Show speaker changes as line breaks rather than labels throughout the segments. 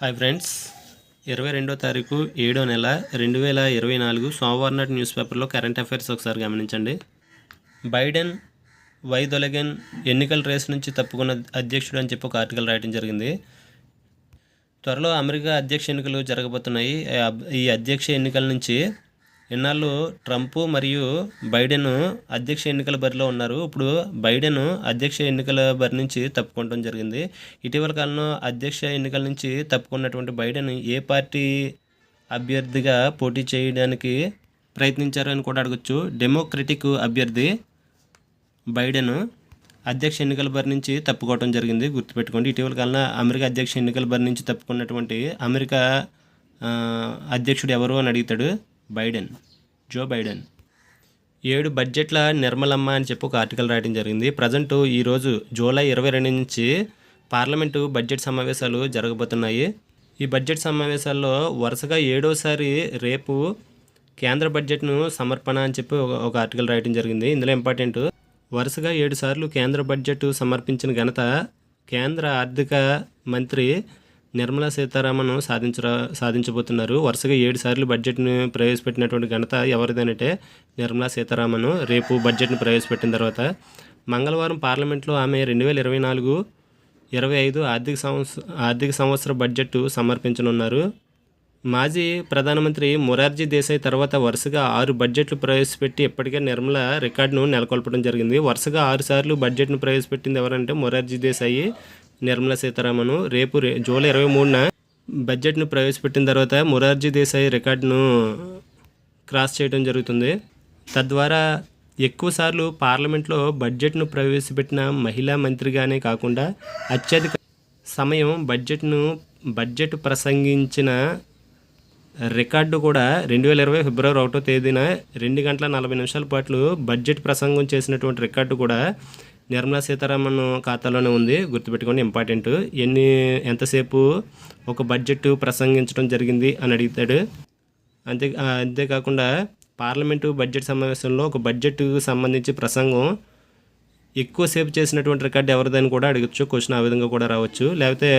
Hi friends ఇరవై రెండో తారీఖు ఏడో నెల రెండు వేల ఇరవై నాలుగు సోమవారం నాటి న్యూస్ పేపర్లో కరెంట్ అఫైర్స్ ఒకసారి గమనించండి. బైడెన్ వైదొలగన్ ఎన్నికల రేసు నుంచి తప్పుకున్న అధ్యక్షుడు అని చెప్పి ఒక ఆర్టికల్ రాయడం జరిగింది. త్వరలో అమెరికా అధ్యక్ష ఎన్నికలు జరగబోతున్నాయి. ఈ ఈ అధ్యక్ష ఎన్నికల నుంచి ఇన్నాళ్ళు ట్రంప్ మరియు బైడెన్ అధ్యక్ష ఎన్నికల బరిలో ఉన్నారు. ఇప్పుడు బైడెన్ అధ్యక్ష ఎన్నికల బరి నుంచి తప్పుకోవడం జరిగింది. ఇటీవల కాలంలో అధ్యక్ష ఎన్నికల నుంచి తప్పుకున్నటువంటి బైడెన్ ఏ పార్టీ అభ్యర్థిగా పోటీ చేయడానికి ప్రయత్నించారు అని కూడా అడగచ్చు. డెమోక్రటిక్ అభ్యర్థి బైడెన్ అధ్యక్ష ఎన్నికల బరి నుంచి తప్పుకోవడం జరిగింది. గుర్తుపెట్టుకోండి ఇటీవల కాలంలో అమెరికా అధ్యక్ష ఎన్నికల బరి నుంచి తప్పుకున్నటువంటి అమెరికా అధ్యక్షుడు ఎవరు అని అడుగుతాడు. Biden Joe Biden. ఏడు బడ్జెట్ల నిర్మలమ్మ అని చెప్పి ఒక ఆర్టికల్ రాయడం జరిగింది. ప్రజెంట్ ఈరోజు జూలై ఇరవై రెండు నుంచి పార్లమెంటు బడ్జెట్ సమావేశాలు జరగబోతున్నాయి. ఈ బడ్జెట్ సమావేశాల్లో వరుసగా ఏడోసారి రేపు కేంద్ర బడ్జెట్ను సమర్పణ అని చెప్పి ఒక ఒక ఆర్టికల్ రాయడం జరిగింది. ఇందులో ఇంపార్టెంట్ వరుసగా ఏడు సార్లు కేంద్ర బడ్జెట్ సమర్పించిన ఘనత కేంద్ర ఆర్థిక మంత్రి నిర్మలా సీతారామన్ సాధించరా సాధించబోతున్నారు. వరుసగా ఏడు సార్లు బడ్జెట్ను ప్రవేశపెట్టినటువంటి ఘనత ఎవరిదనంటే నిర్మలా సీతారామన్ రేపు బడ్జెట్ను ప్రవేశపెట్టిన తర్వాత. మంగళవారం పార్లమెంట్లో ఆమె రెండు వేల ఇరవై నాలుగు ఇరవై ఐదు ఆర్థిక సంవత్సర ఆర్థిక సంవత్సర బడ్జెట్ సమర్పించనున్నారు. మాజీ ప్రధానమంత్రి మొరార్జీ దేశాయ్ తర్వాత వరుసగా ఆరు బడ్జెట్లు ప్రవేశపెట్టి ఇప్పటికే నిర్మల రికార్డును నెలకొల్పడం జరిగింది. వరుసగా ఆరు సార్లు బడ్జెట్ను ప్రవేశపెట్టింది ఎవరంటే మొరార్జీ దేశాయి. నిర్మలా సీతారామన్ రేపు రే జూలై ఇరవై మూడున బడ్జెట్ను ప్రవేశపెట్టిన తర్వాత మొరార్జీ దేశాయ్ రికార్డును క్రాస్ చేయడం జరుగుతుంది. తద్వారా ఎక్కువసార్లు పార్లమెంట్లో బడ్జెట్ను ప్రవేశపెట్టిన మహిళా మంత్రిగానే కాకుండా అత్యధిక సమయం బడ్జెట్ను బడ్జెట్ ప్రసంగించిన రికార్డు కూడా రెండు వేల ఇరవై ఫిబ్రవరి ఒకటో తేదీన రెండు గంటల నలభై నిమిషాల పాటు బడ్జెట్ ప్రసంగం చేసినటువంటి రికార్డు కూడా నిర్మలా సీతారామన్ ఖాతాలోనే ఉంది గుర్తుపెట్టుకోండి ఇంపార్టెంట్ ఎన్ని ఎంతసేపు ఒక బడ్జెట్ ప్రసంగించడం జరిగింది అని అడుగుతాడు అంతే అంతేకాకుండా పార్లమెంటు బడ్జెట్ సమావేశంలో ఒక బడ్జెట్కు సంబంధించి ప్రసంగం ఎక్కువసేపు చేసినటువంటి రికార్డు ఎవరిదని కూడా అడగచ్చు క్వశ్చన్ ఆ విధంగా కూడా రావచ్చు. లేకపోతే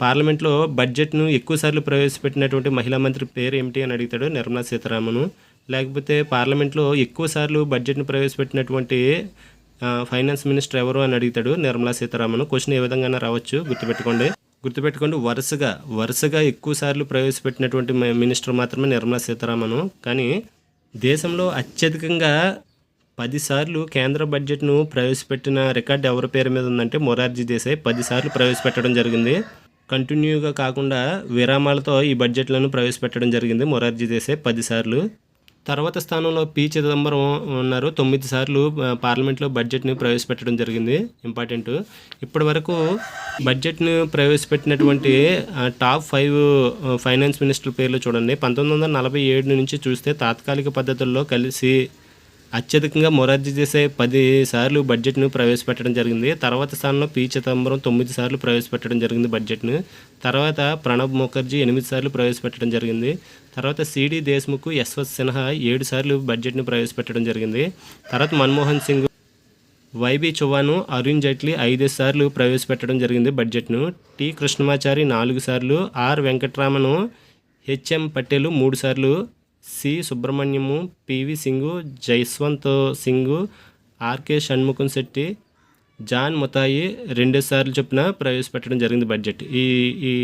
పార్లమెంట్లో బడ్జెట్ను ఎక్కువసార్లు ప్రవేశపెట్టినటువంటి మహిళా మంత్రి పేరు ఏమిటి అని అడుగుతాడు నిర్మలా సీతారామన్. లేకపోతే పార్లమెంట్లో ఎక్కువసార్లు బడ్జెట్ను ప్రవేశపెట్టినటువంటి ఫైనాన్స్ మినిస్టర్ ఎవరు అని అడుగుతాడు నిర్మలా సీతారామన్. క్వశ్చన్ ఏ విధంగా రావచ్చు? గుర్తుపెట్టుకోండి. గుర్తుపెట్టుకోండి వరుసగా వరుసగా ఎక్కువ సార్లు ప్రవేశపెట్టినటువంటి మినిస్టర్ మాత్రమే నిర్మలా సీతారామన్. కానీ దేశంలో అత్యధికంగా పదిసార్లు కేంద్ర బడ్జెట్ను ప్రవేశపెట్టిన రికార్డు ఎవరి పేరు మీద ఉందంటే మొరార్జీ దేశాయ్. పదిసార్లు ప్రవేశపెట్టడం జరిగింది. కంటిన్యూగా కాకుండా విరామాలతో ఈ బడ్జెట్లను ప్రవేశపెట్టడం జరిగింది మొరార్జీ దేశాయ్. పదిసార్లు తర్వాత స్థానంలో పి. చిదంబరం ఉన్నారు. తొమ్మిది సార్లు పార్లమెంట్లో బడ్జెట్ని ప్రవేశపెట్టడం జరిగింది. ఇంపార్టెంట్. ఇప్పటి వరకు బడ్జెట్ను ప్రవేశపెట్టినటువంటి టాప్ ఫైవ్ ఫైనాన్స్ మినిస్టర్ పేర్లు చూడండి. పంతొమ్మిది వందల నలభై ఏడు నుంచి చూస్తే తాత్కాలిక పద్ధతుల్లో కలిసి అత్యధికంగా మొరార్జీ దేశాయ్ పది సార్లు బడ్జెట్ను ప్రవేశపెట్టడం జరిగింది. తర్వాత స్థానంలో పి. చిదంబరం తొమ్మిది సార్లు ప్రవేశపెట్టడం జరిగింది బడ్జెట్ను. తర్వాత ప్రణబ్ ముఖర్జీ ఎనిమిది సార్లు ప్రవేశపెట్టడం జరిగింది. తర్వాత సిడి దేశ్ముఖ్ యశ్వత్ సిన్హా ఏడు సార్లు బడ్జెట్ను ప్రవేశపెట్టడం జరిగింది. తర్వాత మన్మోహన్ సింగ్ వైబి చౌహాన్ అరుణ్ జైట్లీ ఐదు సార్లు ప్రవేశపెట్టడం జరిగింది బడ్జెట్ను. టి. కృష్ణమాచారి నాలుగు సార్లు ఆర్. వెంకట్రామను హెచ్ఎం పటేల్ మూడు సార్లు C. Subramaniam P V Singh Jaswant Singh R K Shanmukham Chetty John Mathai రెండు సార్లు చొప్పున ప్రవేశపెట్టడం జరిగింది బడ్జెట్. ఈ ఈ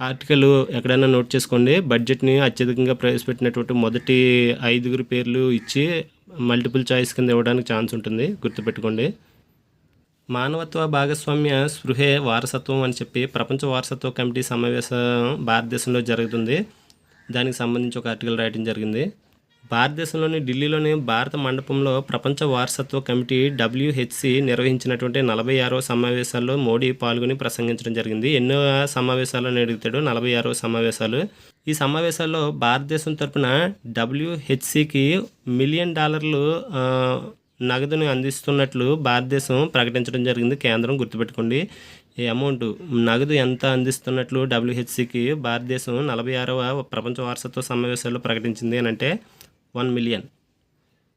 ఆర్టికల్ ఎక్కడైనా నోట్ చేసుకోండి. బడ్జెట్ని అత్యధికంగా ప్రవేశపెట్టినటువంటి మొదటి ఐదుగురు పేర్లు ఇచ్చి మల్టిపుల్ చాయిస్ కింద ఇవ్వడానికి ఛాన్స్ ఉంటుంది. గుర్తుపెట్టుకోండి. మానవత్వ భాగస్వామ్య స్పృహే వారసత్వం అని చెప్పి ప్రపంచ వారసత్వ కమిటీ సమావేశం భారతదేశంలో జరుగుతుంది. దానికి సంబంధించి ఒక ఆర్టికల్ రాయడం జరిగింది. భారతదేశంలోని ఢిల్లీలోని భారత మండపంలో ప్రపంచ వారసత్వ కమిటీ డబ్ల్యూహెచ్సి నిర్వహించినటువంటి నలభై ఆరో సమావేశాల్లో మోడీ పాల్గొని ప్రసంగించడం జరిగింది. ఎన్నో సమావేశాలను అడుగుతాడు నలభై ఆరో సమావేశాలు. ఈ సమావేశాల్లో భారతదేశం తరపున డబ్ల్యూహెచ్సికి మిలియన్ డాలర్లు నగదును అందిస్తున్నట్లు భారతదేశం ప్రకటించడం జరిగింది. కేంద్రం గుర్తుపెట్టుకోండి ఈ అమౌంట్ నగదు ఎంత అందిస్తున్నట్లు డబ్ల్యూహెచ్సికి భారతదేశం నలభై ఆరవ ప్రపంచ వారసత్వ సమావేశాల్లో ప్రకటించింది అని అంటే వన్ మిలియన్.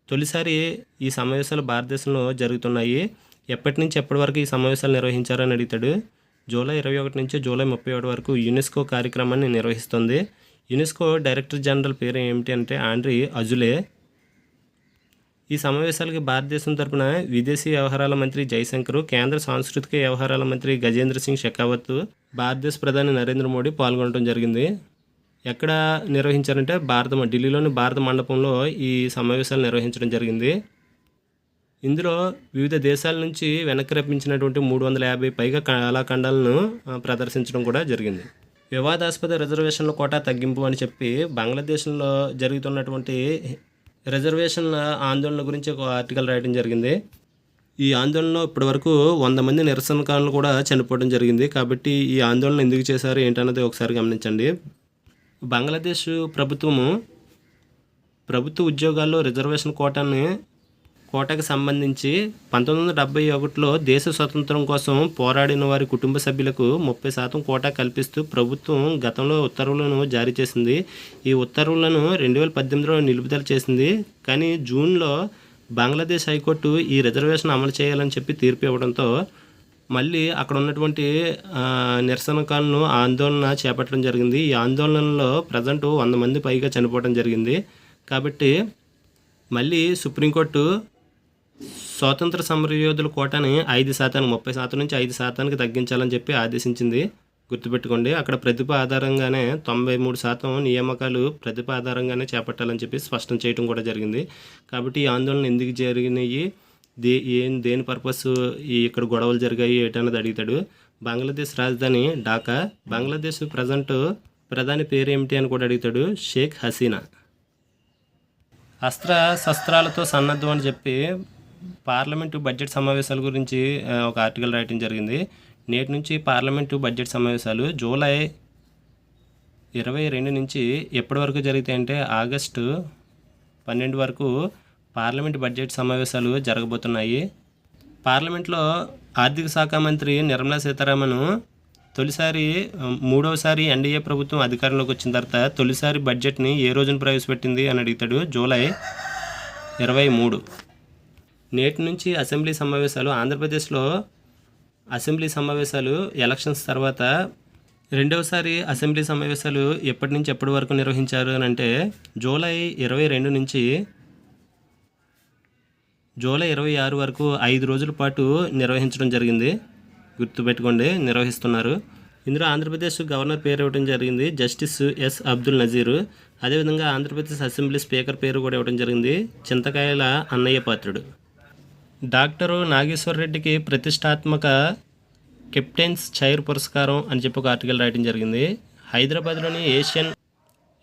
తొలిసారి ఈ సమావేశాలు భారతదేశంలో జరుగుతున్నాయి. ఎప్పటి నుంచి ఎప్పటి వరకు ఈ సమావేశాలు నిర్వహించారని అడుగుతాడు. జూలై ఇరవై ఒకటి నుంచి జూలై ముప్పై ఒకటి వరకు యునెస్కో కార్యక్రమాన్ని నిర్వహిస్తుంది. యునెస్కో డైరెక్టర్ జనరల్ పేరు ఏమిటి అంటే ఆండ్రీ అజులే. ఈ సమావేశాలకి భారతదేశం తరపున విదేశీ వ్యవహారాల మంత్రి జైశంకర్ కేంద్ర సాంస్కృతిక వ్యవహారాల మంత్రి గజేంద్ర సింగ్ షెకావత్ భారతదేశ ప్రధాని నరేంద్ర మోడీ పాల్గొనడం జరిగింది. ఎక్కడ నిర్వహించారంటే భారత ఢిల్లీలోని భారత మండపంలో ఈ సమావేశాలు నిర్వహించడం జరిగింది. ఇందులో వివిధ దేశాల నుంచి వెనక్కి రప్పించినటువంటి మూడు వందల యాభై పైగా కళాఖండాలను ప్రదర్శించడం కూడా జరిగింది. వివాదాస్పద రిజర్వేషన్ల కోటా తగ్గింపు అని చెప్పి బంగ్లాదేశ్లో జరుగుతున్నటువంటి రిజర్వేషన్ల ఆందోళన గురించి ఒక ఆర్టికల్ రాయడం జరిగింది. ఈ ఆందోళనలో ఇప్పటివరకు వంద మంది నిరసనకారులు కూడా చనిపోవడం జరిగింది. కాబట్టి ఈ ఆందోళన ఎందుకు చేశారు ఏంటన్నది ఒకసారి గమనించండి. బంగ్లాదేశ్ ప్రభుత్వము ప్రభుత్వ ఉద్యోగాల్లో రిజర్వేషన్ కోటాన్ని కోటకు సంబంధించి పంతొమ్మిది వందల డెబ్బై ఒకటిలో దేశ స్వతంత్రం కోసం పోరాడిన వారి కుటుంబ సభ్యులకు ముప్పై శాతం కోటా కల్పిస్తూ ప్రభుత్వం గతంలో ఉత్తర్వులను జారీ చేసింది. ఈ ఉత్తర్వులను రెండు వేల పద్దెనిమిదిలో నిలుపుదల చేసింది. కానీ జూన్లో బంగ్లాదేశ్ హైకోర్టు ఈ రిజర్వేషన్ అమలు చేయాలని చెప్పి తీర్పు ఇవ్వడంతో మళ్ళీ అక్కడ ఉన్నటువంటి నిరసనకాలను ఆందోళన చేపట్టడం జరిగింది. ఈ ఆందోళనలో ప్రజెంట్ వంద మంది పైగా చనిపోవడం జరిగింది. కాబట్టి మళ్ళీ సుప్రీంకోర్టు స్వాతంత్ర సమరయోధుల కోటాని ఐదు శాతానికి ముప్పై శాతం నుంచి ఐదు శాతానికి తగ్గించాలని చెప్పి ఆదేశించింది. గుర్తుపెట్టుకోండి అక్కడ ప్రతిభ ఆధారంగానే తొంభై మూడు శాతం నియామకాలు ప్రతిభ ఆధారంగానే చేపట్టాలని చెప్పి స్పష్టం చేయడం కూడా జరిగింది. కాబట్టి ఈ ఆందోళన ఎందుకు జరిగినాయి? దే ఏం దేని పర్పస్ ఇక్కడ గొడవలు జరిగాయి ఏంటన్నది అడుగుతాడు. బంగ్లాదేశ్ రాజధాని ఢాకా. బంగ్లాదేశ్ ప్రజెంట్ ప్రధాని పేరు ఏమిటి అని కూడా అడుగుతాడు షేక్ హసీనా. అస్త్ర శస్త్రాలతో సన్నద్ధం అని చెప్పి పార్లమెంటు బడ్జెట్ సమావేశాల గురించి ఒక ఆర్టికల్ రాయటం జరిగింది. నేటి నుంచి పార్లమెంటు బడ్జెట్ సమావేశాలు జూలై ఇరవై రెండు నుంచి ఎప్పటి వరకు జరుగుతాయంటే ఆగస్టు పన్నెండు వరకు పార్లమెంట్ బడ్జెట్ సమావేశాలు జరగబోతున్నాయి. పార్లమెంట్లో ఆర్థిక శాఖ మంత్రి నిర్మలా సీతారామన్ తొలిసారి మూడవసారి ఎన్డీఏ ప్రభుత్వం అధికారంలోకి వచ్చిన తర్వాత తొలిసారి బడ్జెట్ని ఏ రోజున ప్రవేశపెట్టింది అని అడుగుతాడు జూలై ఇరవై మూడు. నేటి నుంచి అసెంబ్లీ సమావేశాలు ఆంధ్రప్రదేశ్లో అసెంబ్లీ సమావేశాలు ఎలక్షన్స్ తర్వాత రెండవసారి అసెంబ్లీ సమావేశాలు ఎప్పటి నుంచి ఎప్పటి వరకు నిర్వహించారు అని అంటే జూలై ఇరవై రెండు నుంచి జూలై ఇరవై ఆరు వరకు ఐదు రోజుల పాటు నిర్వహించడం జరిగింది. గుర్తుపెట్టుకోండి నిర్వహిస్తున్నారు. ఇందులో ఆంధ్రప్రదేశ్ గవర్నర్ పేరు ఇవ్వడం జరిగింది జస్టిస్ ఎస్ అబ్దుల్ నజీర్. అదేవిధంగా ఆంధ్రప్రదేశ్ అసెంబ్లీ స్పీకర్ పేరు కూడా ఇవ్వడం జరిగింది చింతకాయల అన్నయ్య పాత్రుడు. డాక్టరు నాగేశ్వర రెడ్డికి ప్రతిష్టాత్మక కెప్టెన్స్ చైర్ పురస్కారం అని చెప్పి ఒక ఆర్టికల్ రాయడం జరిగింది. హైదరాబాద్లోని Asian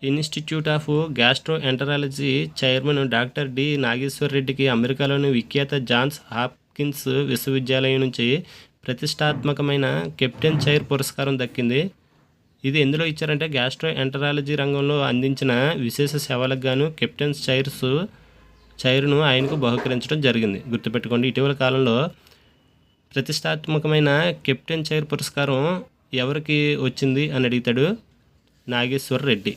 Institute of gastroenterology chairman doctor D నాగేశ్వరరెడ్డికి అమెరికాలోని విఖ్యాత జాన్స్ హాప్కిన్స్ విశ్వవిద్యాలయం నుంచి ప్రతిష్టాత్మకమైన కెప్టెన్ చైర్ పురస్కారం దక్కింది. ఇది ఎందులో ఇచ్చారంటే గ్యాస్ట్రో ఎంటరాలజీ రంగంలో అందించిన విశేష సేవలకు గాను కెప్టెన్స్ చైర్స్ చైర్ను ఆయనకు బహుకరించడం జరిగింది. గుర్తుపెట్టుకోండి ఇటీవల కాలంలో ప్రతిష్టాత్మకమైన కెప్టెన్ చైర్ పురస్కారం ఎవరికి వచ్చింది అని అడుగుతాడు నాగేశ్వర్ రెడ్డి.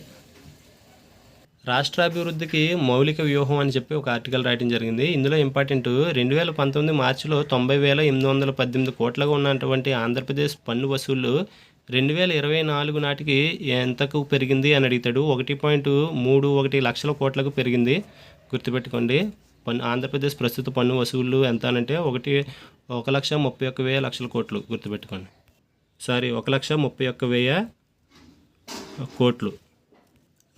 రాష్ట్రాభివృద్ధికి మౌలిక వ్యూహం అని చెప్పి ఒక ఆర్టికల్ రాయడం జరిగింది. ఇందులో ఇంపార్టెంట్ రెండు వేల పంతొమ్మిది మార్చిలో తొంభై వేల ఎనిమిది వందల పద్దెనిమిది కోట్లగా ఉన్నటువంటి ఆంధ్రప్రదేశ్ పన్ను వసూళ్ళు రెండు వేల ఇరవై నాలుగు నాటికి ఎంతకు పెరిగింది అని అడుగుతాడు. ఒకటి పాయింట్ మూడు ఒకటి లక్షల కోట్లకు పెరిగింది. గుర్తుపెట్టుకోండి. పన్ను ఆంధ్రప్రదేశ్ ప్రస్తుత పన్ను వసూళ్ళు ఎంత అంటే ఒకటి ఒక లక్ష ముప్పై ఒక్క వెయ్యి లక్షల కోట్లు గుర్తుపెట్టుకోండి. సారీ ఒక లక్ష ముప్పై ఒక్క వెయ్యి కోట్లు.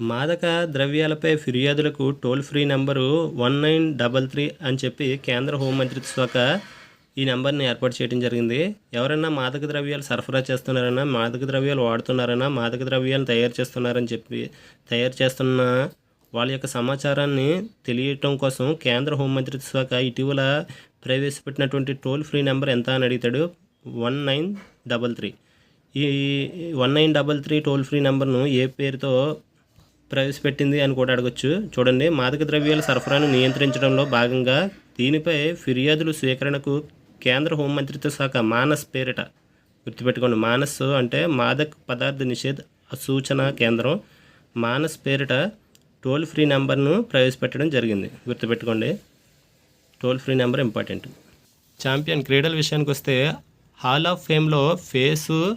మాదక ద్రవ్యాలపై ఫిర్యాదులకు toll free number one nine double three అని చెప్పి కేంద్ర హోంమంత్రిత్వ శాఖ ఈ నెంబర్ని ఏర్పాటు చేయడం జరిగింది. ఎవరైనా మాదక ద్రవ్యాలు సరఫరా చేస్తున్నారన్నా మాదక ద్రవ్యాలు వాడుతున్నారన్నా మాదక ద్రవ్యాలు తయారు చేస్తున్నారని చెప్పి తయారు చేస్తున్న వాళ్ళ యొక్క సమాచారాన్ని తెలియటం కోసం కేంద్ర హోంమంత్రిత్వ శాఖ ఇటీవల ప్రవేశపెట్టినటువంటి టోల్ ఫ్రీ నెంబర్ ఎంత అని అడుగుతాడు? One nine double three. ఈ one nine double three toll free నెంబర్ను ఏ పేరుతో ప్రవేశపెట్టింది అని కూడా అడగొచ్చు. చూడండి మాదక ద్రవ్యాల సరఫరాను నియంత్రించడంలో భాగంగా దీనిపై ఫిర్యాదులు స్వీకరణకు కేంద్ర హోంమంత్రిత్వ శాఖ మానస్ పేరిట గుర్తుపెట్టుకోండి. మానస్ అంటే మాదక పదార్థ నిషేధ సూచన కేంద్రం. మానస్ పేరిట టోల్ ఫ్రీ నెంబర్ను ప్రవేశపెట్టడం జరిగింది. గుర్తుపెట్టుకోండి. Toll free number important. Champion క్రీడల విషయానికి వస్తే హాల్ ఆఫ్ ఫేమ్లో ఫేసు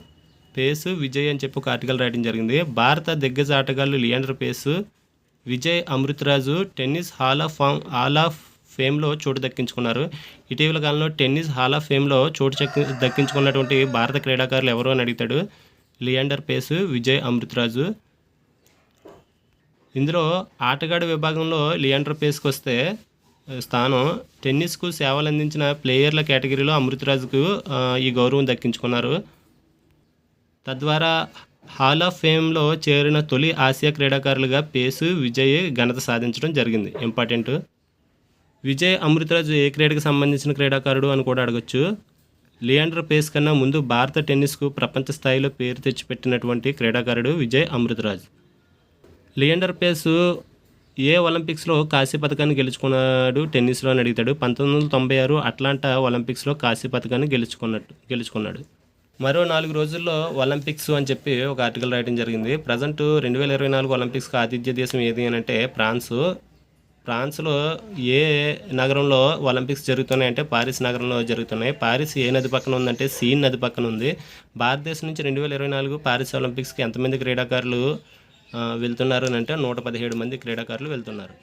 పేసు విజయ్ అని చెప్పి ఒక ఆర్టికల్ రాయడం జరిగింది. భారత దిగ్గజ ఆటగాళ్ళు Leander Paes Vijay Amritraj tennis hall of fame hall of ఫేమ్లో చోటు దక్కించుకున్నారు. ఇటీవల కాలంలో టెన్నిస్ హాల్ ఆఫ్ ఫేమ్లో చోటు దక్కించుకున్నటువంటి భారత క్రీడాకారులు ఎవరు అని అడుగుతాడు. లియాండర్ పేసు విజయ్ అమృతరాజు. ఇందులో ఆటగాడు విభాగంలో లియాండర్ పేస్కి వస్తే స్థానం టెన్నిస్కు సేవలు అందించిన ప్లేయర్ల కేటగిరీలో అమృతరాజుకు ఈ గౌరవం దక్కించుకున్నారు. తద్వారా హాల్ ఆఫ్ ఫేమ్లో చేరిన తొలి ఆసియా క్రీడాకారులుగా పేసు విజయ్ ఘనత సాధించడం జరిగింది. ఇంపార్టెంట్. విజయ్ అమృతరాజు ఏ క్రీడకు సంబంధించిన క్రీడాకారుడు అని కూడా అడగచ్చు. లియాండర్ పేస్ కన్నా ముందు భారత టెన్నిస్కు ప్రపంచ స్థాయిలో పేరు తెచ్చిపెట్టినటువంటి క్రీడాకారుడు విజయ్ అమృతరాజ్. లియాండర్ పేస్ ఏ ఒలింపిక్స్లో కాశీ పథకాన్ని గెలుచుకున్నాడు టెన్నిస్లో అని అడుగుతాడు. పంతొమ్మిది వందల తొంభై ఆరు అట్లాంటా ఒలింపిక్స్లో కాశీ పథకాన్ని గెలుచుకున్నట్టు గెలుచుకున్నాడు. మరో నాలుగు రోజుల్లో ఒలింపిక్స్ అని చెప్పి ఒక ఆర్టికల్ రాయడం జరిగింది. ప్రజెంట్ రెండు వేల ఇరవై నాలుగు ఒలింపిక్స్కి ఆతిథ్య దేశం ఏది అని అంటే ఫ్రాన్స్. ఫ్రాన్స్లో ఏ నగరంలో ఒలింపిక్స్ జరుగుతున్నాయి అంటే పారిస్ నగరంలో జరుగుతున్నాయి. పారిస్ ఏ నది పక్కన ఉందంటే సీన్ నది పక్కన ఉంది. భారతదేశం నుంచి రెండు వేల ఇరవై నాలుగు పారిస్ ఒలింపిక్స్కి ఎంతమంది క్రీడాకారులు వెళ్తున్నారు అని అంటే నూట పదిహేడు మంది క్రీడాకారులు వెళ్తున్నారు.